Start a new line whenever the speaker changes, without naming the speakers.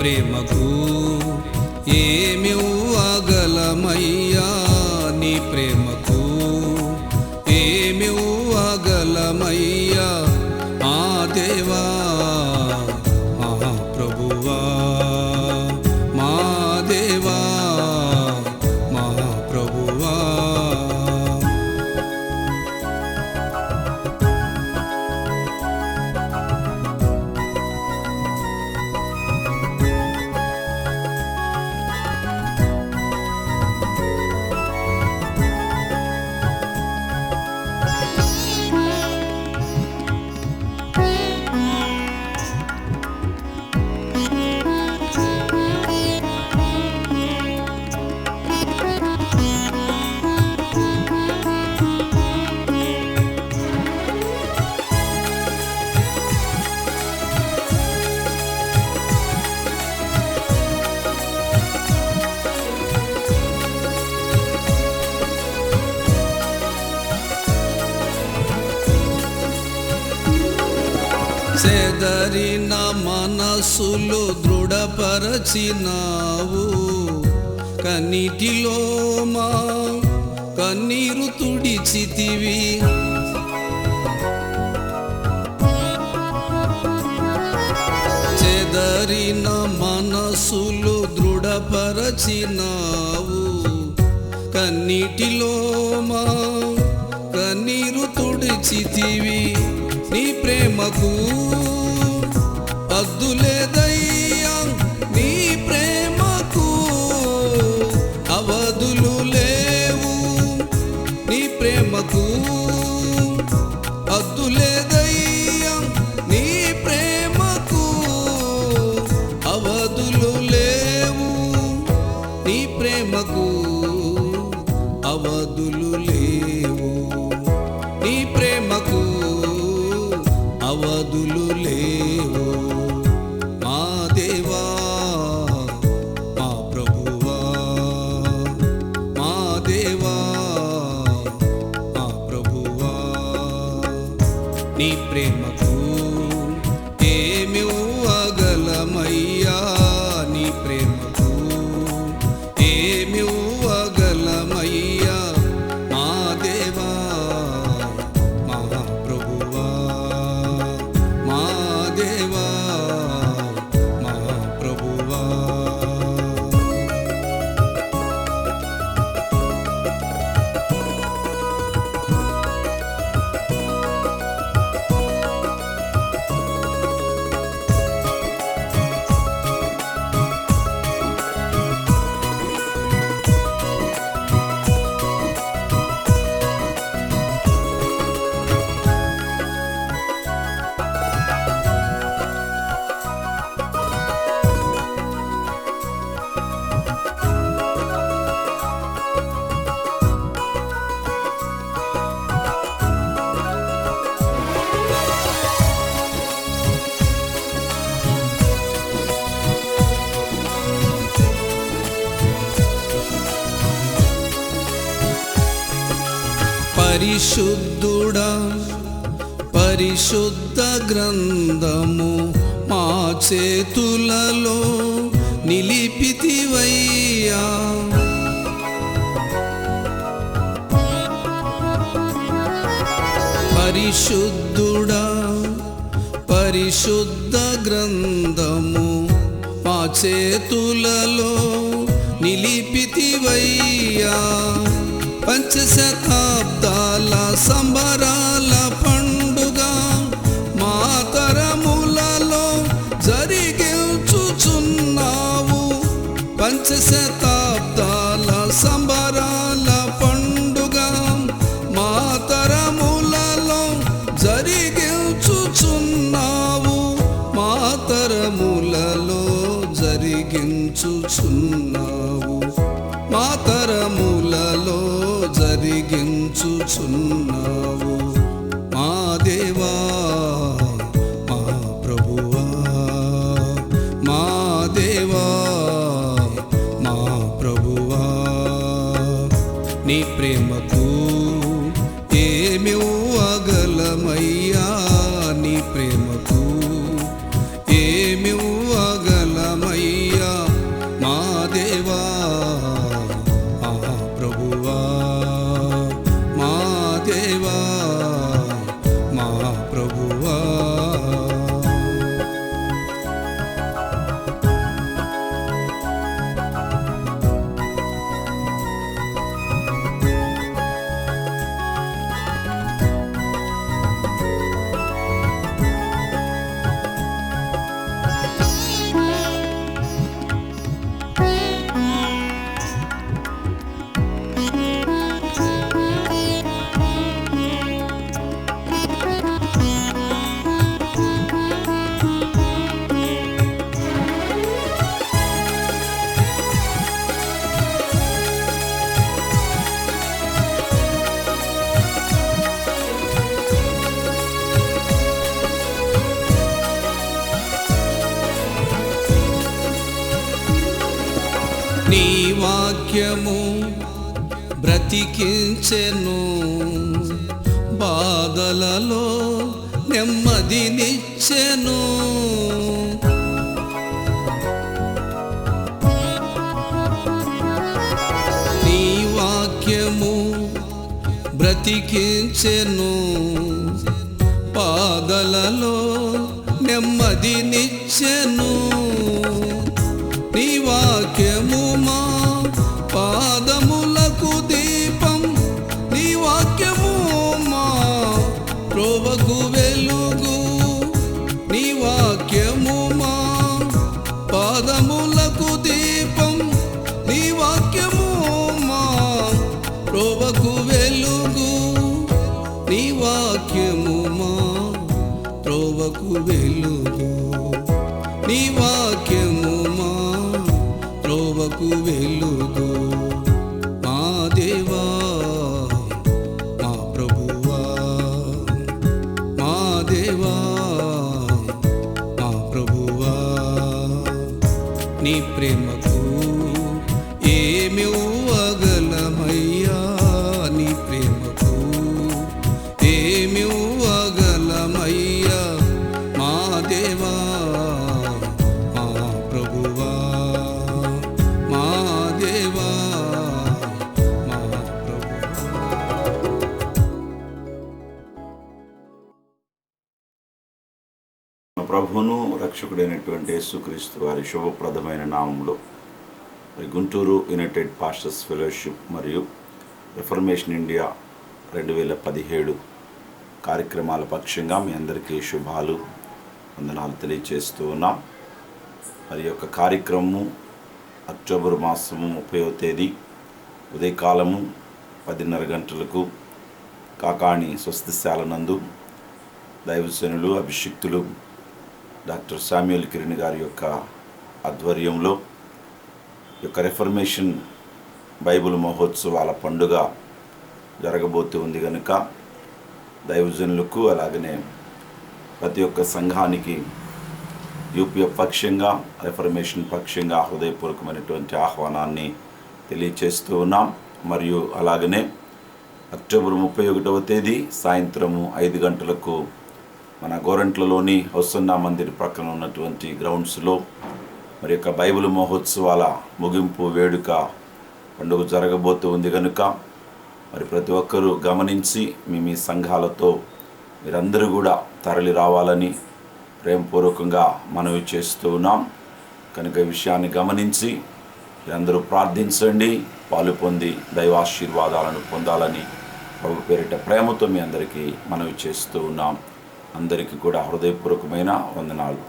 ప్రేమకు ఏమివ్వగలమయ్యా నీ ప్రేమ? చెదరిన మనసులు దృఢపరచినావు. కన్నిటిలో మా కన్నీరు తుడిచితివి. చెదరిన మనసులు దృఢపరచినావు. కన్నీటిలో మా కన్నీరు తుడిచితివి. నీ ప్రేమకు పరిశుద్ధుడా పరిశుద్ధ గ్రంథము మా చేతులలో నిలిపితివయ్యా. పరిశుద్ధుడా పరిశుద్ధ గ్రంథము మా చేతులలో నిలిపితివయ్యా. పంచశతాబ్దాల సంబరాల పండుగ మాతరములలో తరములలో జరిగించుచున్నావు. పంచశతాబ్దాల సంబరాల పండుగ మాతరములలో జరిగించుచున్నావు. మా జరిగించుచున్నావు. మాతరములలో కరిగించుచున్నావు మా దేవా మా ప్రభువా మా దేవా మా ప్రభువా. నీ ప్రేమకు వాక్యము బ్రతికించెను. బాధలలో నెమ్మదినిచ్చెను నీ వాక్యము బ్రతికించెను. పాదలలో నెమ్మదినిచ్చెను నీ వాక్య త్రోవకు వెలుగు
ప్రభువును రక్షకుడైనటువంటి యేసుక్రీస్తు వారి శుభప్రదమైన నామంలో గుంటూరు యునైటెడ్ పాస్టర్స్ ఫెలోషిప్ మరియు రిఫర్మేషన్ ఇండియా రెండు వేల పదిహేడు కార్యక్రమాల పక్షంగా మీ అందరికీ శుభాలు వందనాలు తెలియజేస్తూ ఉన్నాం. మరి యొక్క కార్యక్రమము అక్టోబర్ మాసము ముప్పైవ తేదీ ఉదయకాలము పదిన్నర గంటలకు కాకాణి స్వస్తిశాల నందు దైవజనులు అభిషిక్తులు డాక్టర్ శామ్యుల్ కిరణ్ గారి యొక్క ఆధ్వర్యంలో ఈ యొక్క రిఫర్మేషన్ బైబిల్ మహోత్సవాల పండుగ జరగబోతూ ఉంది కనుక దైవజనులకు అలాగనే ప్రతి ఒక్క సంఘానికి యూపీఎఫ్ పక్షంగా రిఫర్మేషన్ పక్షంగా హృదయపూర్వకమైనటువంటి ఆహ్వానాన్ని తెలియచేస్తూ ఉన్నాం. మరియు అలాగనే అక్టోబర్ ముప్పై ఒకటవ తేదీ సాయంత్రము ఐదు గంటలకు మన గోరంట్లలోని హొసన్నా మందిర్ ప్రక్కన ఉన్నటువంటి గ్రౌండ్స్లో మరి యొక్క బైబిల్ మహోత్సవాల ముగింపు వేడుక పండుగ జరగబోతూ ఉంది కనుక మరి ప్రతి ఒక్కరూ గమనించి మీ మీ సంఘాలతో మీరందరూ కూడా తరలి రావాలని ప్రేమపూర్వకంగా మనవి చేస్తూ ఉన్నాం. కనుక ఈ విషయాన్ని గమనించి మీరందరూ ప్రార్థించండి. పాలు పొంది దైవాశీర్వాదాలను పొందాలని ప్రభు పేరిట ప్రేమతో మీ అందరికీ మనవి చేస్తూ ఉన్నాం. అందరికీ కూడా హృదయపూర్వకమైన వందనాలు.